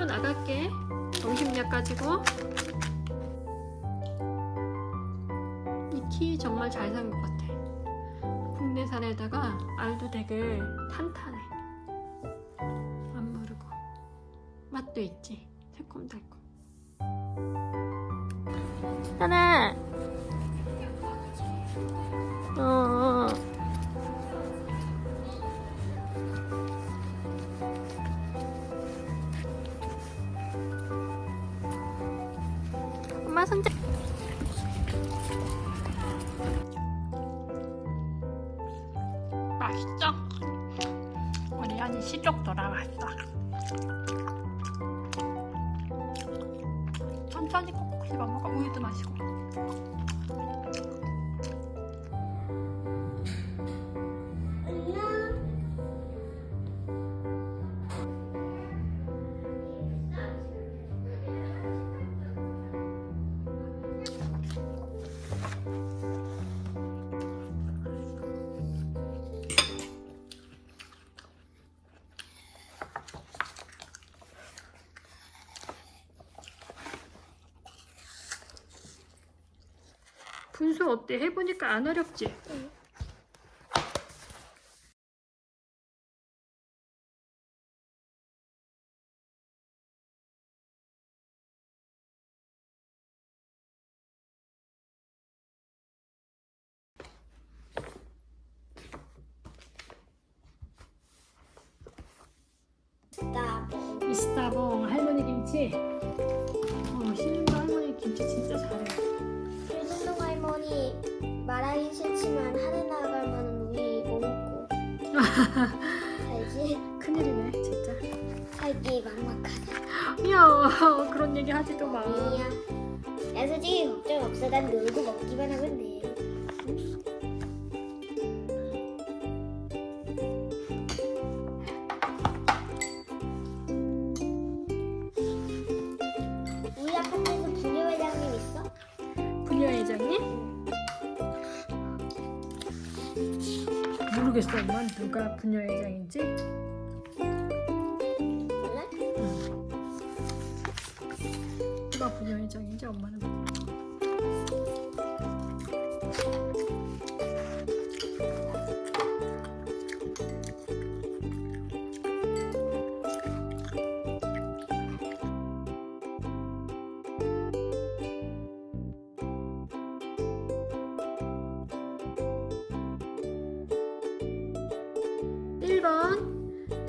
학교 나갈게. 점심약 가지고. 이 키 정말 잘 산 것 같아. 국내산에다가 알도 되게 탄탄해. 안 무르고. 맛도 있지. 새콤달콤. 하나. 맛있어. 우리 한이 시족 돌아왔어. 천천히 꼭꼭 씹어 먹어. 우유도 마시고. 분수 어때? 해보니까 안 어렵지? 나보 이스타봉 할머니 김치. 어, 신림도 할머니 김치 진짜 잘해. 할머니 말하기 싫지만 하늘 나가면 우리 못 먹고. 살지 큰일이네, 진짜. 살기 막막하다. 이야, 그런 얘기 하지도 마. 이야. 야 솔직히 걱정 없어. 난 놀고 먹기만 하면 돼 모르겠어, 엄마. 누가 분녀회장인지?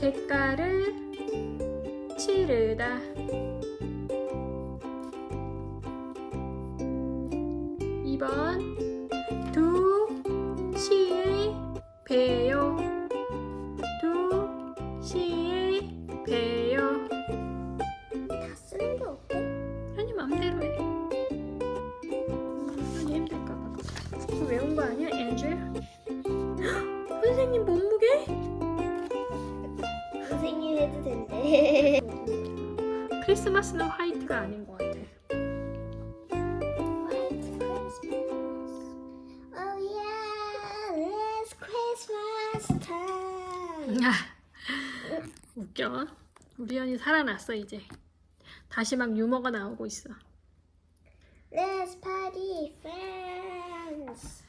대가를 치르다. 2번 두 시의 배요 두 시의 배요 다 쓰는 게 없대? 현이 맘대로 해 현이 힘들까봐 그거 외운 거 아니야 엔젤? 헉, 선생님 몸 크리스마스는 화이트가 아닌 것 같아 White Christmas. Oh yeah, it's Christmas time. 아, 웃겨 우리 현이 살아났어 이제 다시 막 유머가 나오고 있어 Let's party, friends.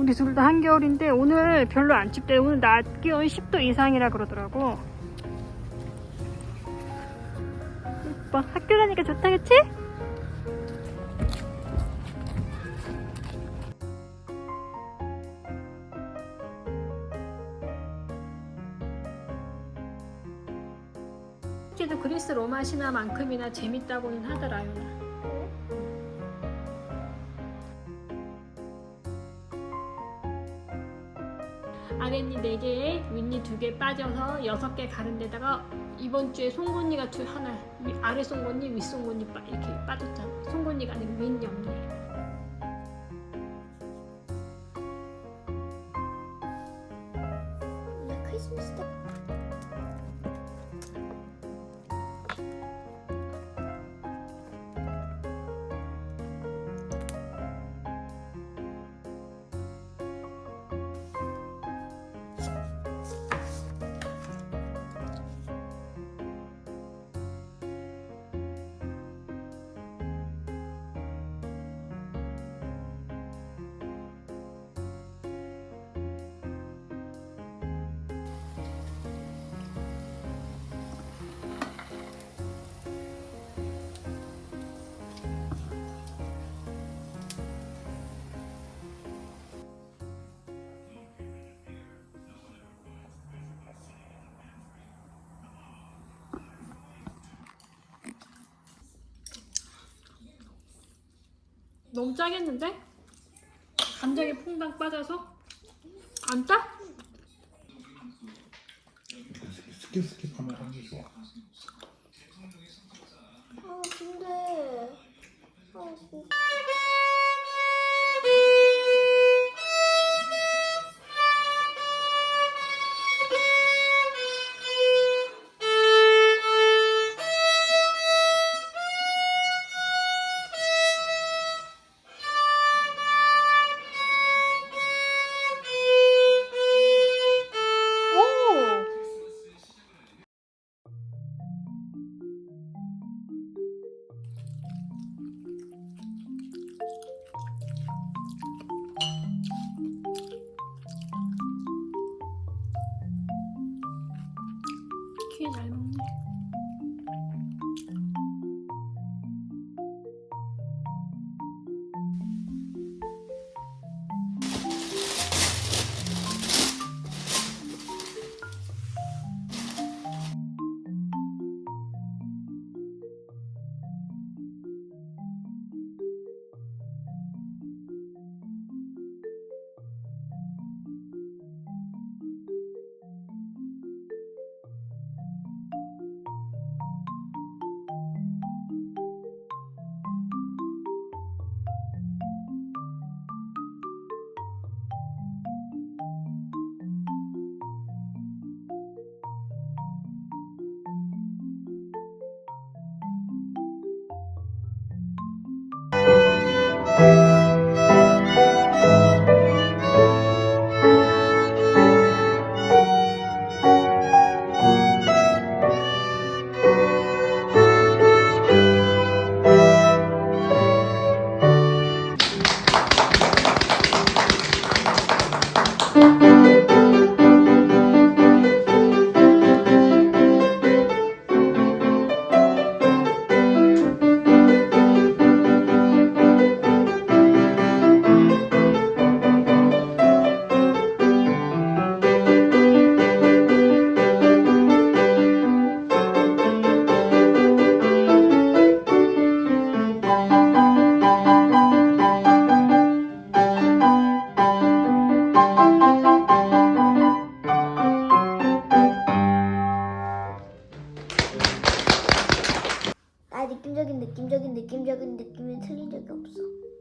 우리 둘 다 한겨울인데 오늘 별로 안 춥대. 오늘 낮 기온 10도 이상이라 그러더라고. 예뻐. 학교 가니까 좋다, 그치? 그래도 그리스 로마 신화만큼이나 재밌다고는 하더라, 요나. 4개에 윗니 2개 빠져서 6개 가른 데다가 이번 주에 송곳니가 두 하나 위- 아래 송곳니 윗 송곳니 빠, 이렇게 빠졌잖아. 송곳니가 아니고 윗니 없니 너무 짜겠는데? 간장에 퐁당 빠져서 안 짜? 스킵 스킵하면 하는 게 좋아. 아 근데 아 진짜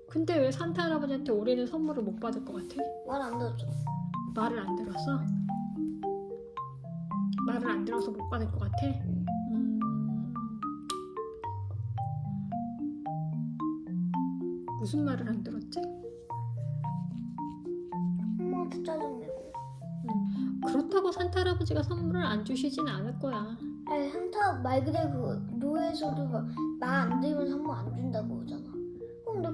근데 왜 산타 할아버지한테 올해는 선물을 못 받을 것 같아? 말 안 들었어. 말을 안 들었어? 말을 안 들어서 못 받을 것 같아? 음... 무슨 말을 안 들었지? 엄마한테 짜증내고. 그렇다고 산타 할아버지가 선물을 안 주시진 않을 거야. 아니 산타 말 그대로 그 노예에서도 말안 들으면 선물 안 준다고 그러잖아.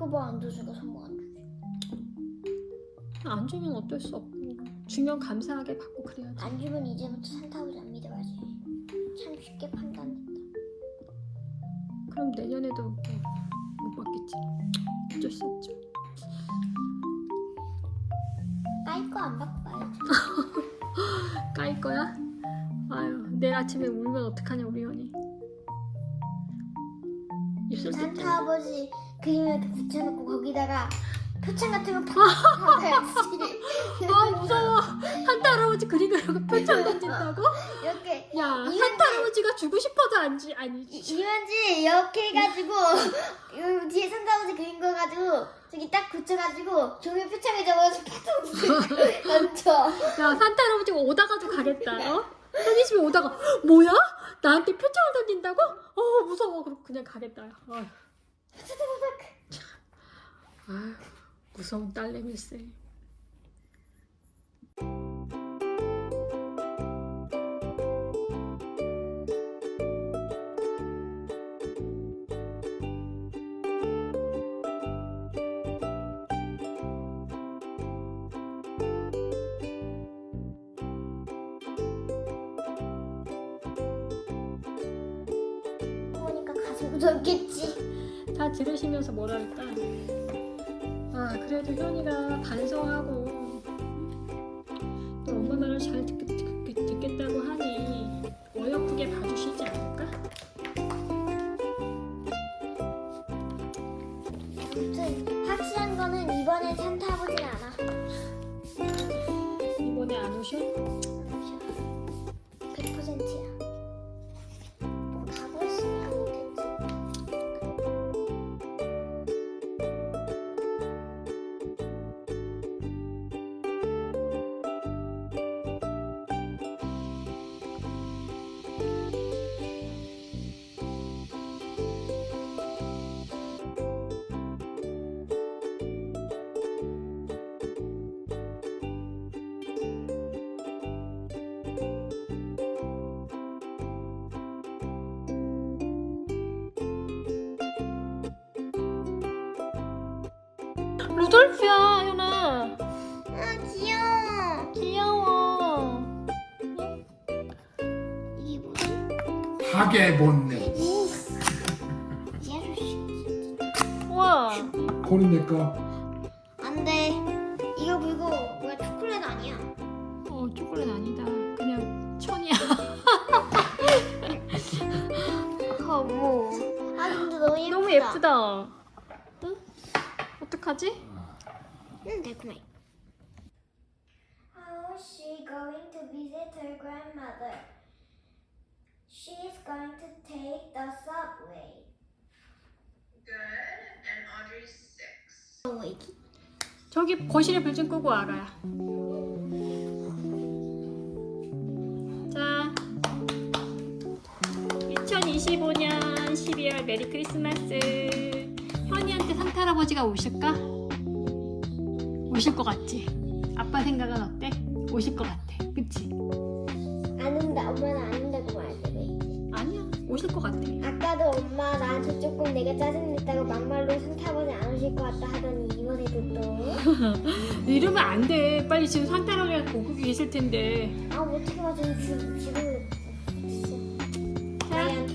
그럼 내가 말안 들으니까 선물 안 주지. 안 주면 어쩔 수 없고 주면 감사하게 받고 그래야지. 안 주면 이제부터 산타 아버지 안 믿어야지. 참 쉽게 판단했다. 내년에도 뭐 못 받겠지. 어쩔 수 없죠. 까일 거 안 받고 말이지. 까일 거야? 아유 내일 아침에 울면 어떡하냐 우리 뜯 산타 아버지 그림을 이렇게 붙여놓고 거기다가 표창 같은 거팍 박아야지. 아 무서워. 산타 할아버지 그림 그리고 표창 던진다고? 이렇게 야 이건지- 산타 할아버지가 주고 싶어도 안지 아니지. 이면지 이렇게 해가지고 요 뒤에 산타 아버지 그린 거 가지고 저기 딱 붙여가지고 종이 표창에 적어서 팍 던져. 야 산타 할아버지가 오다가도 가겠다. 어? 현이 집에 오다가 "헉, 뭐야? 나한테 표창을 던진다고? 어 무서워. 그럼 그냥 가겠다. 아휴. 아휴 무서운 딸내미세. 보니까 가지고 놀겠지. 다 들으시면서 뭐라 할까? 아 그래도 현이가 반성하고 또 엄마 말을 잘 듣, 듣, 듣 겠다고 하니 어여쁘게 봐주시지 않을까? 아무튼 확실한 거는 이번에 산타 안 와. 이번에 안 오셔? 루돌프야 현아 아 귀여워. 귀여워 이게 뭐지? 하게 본네. 이 아저씨. 우와 코린 내 거. 안돼. 이거 그리고 뭐야 초콜릿 아니야? 어 초콜릿 아니다 그냥 천이야 아 뭐? 아 근데 너무 예쁘다. 너무 예쁘다 응? 어떡하지? 응 달콤해. How is she going to visit her grandmother? She is going to take the subway. Good. And Audrey's six. subway기? 저기 거실에 불 좀 끄고 와라 자 2025년 12월 메리 크리스마스 현이한테 산타 할아버지가 오실까? 오실 것 같지? 아빠 생각은 어때? 오실 것 같아 그치? 안 온다. 엄마는 안 온다고 말해. 아니야 오실 것 같아 아까도 엄마 나한테 조금 내가 짜증냈다고 막말로 산타 아버지 안 오실 것 같다 하더니 이번에도 또. 이러면 안 돼 빨리 지금 산타 할아버지가 보고 계실 텐데 아 어떻게 맞아 지금 지금. 자.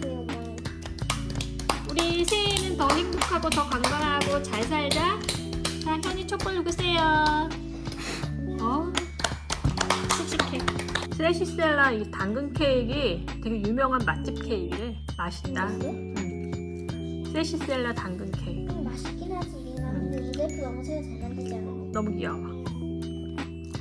우리 새해에는 더 행복하고 더 건강하고 잘 살자. 자, 현이 촛불 누구세요? 어, 씩씩해. 스레시셀라 이 당근 케이크 되게 유명한 맛집 케이크래. 맛있다. 응. 스레시셀라 당근 케이크. 음, 맛있긴 하지. 근데 유대표 너무 새우 잘 만들지 않아? 너무 귀여워.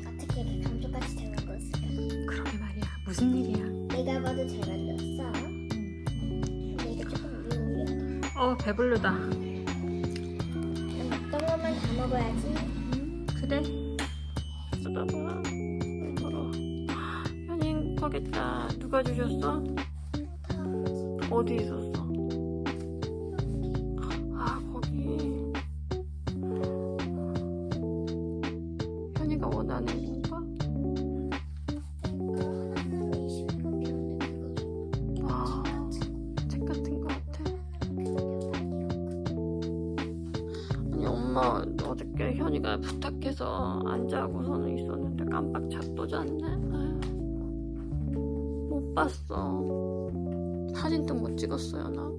어떻게 이렇게 감쪽같이 잘 만들었을까? 그러게 말이야. 무슨 일이야? 내가 봐도 잘 만들었어. 근데 이게 조금 미묘해. 어, 배부르다. 다 먹어야지. 음, 그래. 쏟아봐. 얼마나. 현이 행복하겠다. 누가 주셨어? 어디 있었어? 아 거기 현이가 원하는 건가? 하나는 21건 필요한데 그거 아, 책 같은 거 같아. 아니 엄마 어저께 현이가 부탁해서 안 자고서는 있었는데 깜빡 잤또 잤네. 못 봤어. 사진도 못 찍었어요 나.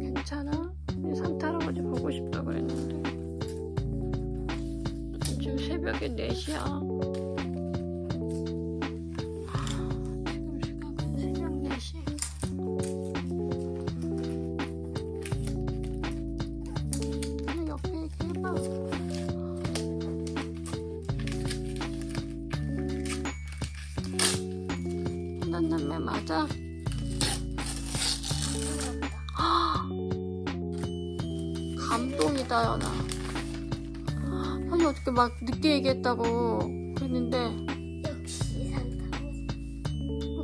괜찮아? 산타 할아버지 보고 싶다 그랬는데 지금 새벽에 4시야 맞아? 감동이다 연아 현이 어떻게 막 늦게 얘기했다고 그랬는데 역시.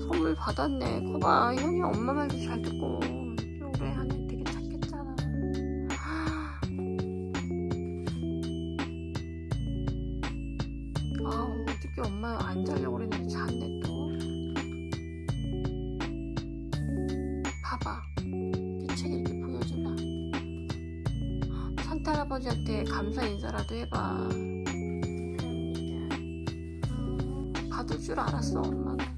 선물 받았네 거봐 현이 엄마 말도 잘 듣고 우리 현이 되게 착했잖아 아 어떻게 엄마 안 자려 할아버지한테 감사 인사라도 해봐. 받을 줄 알았어 엄마는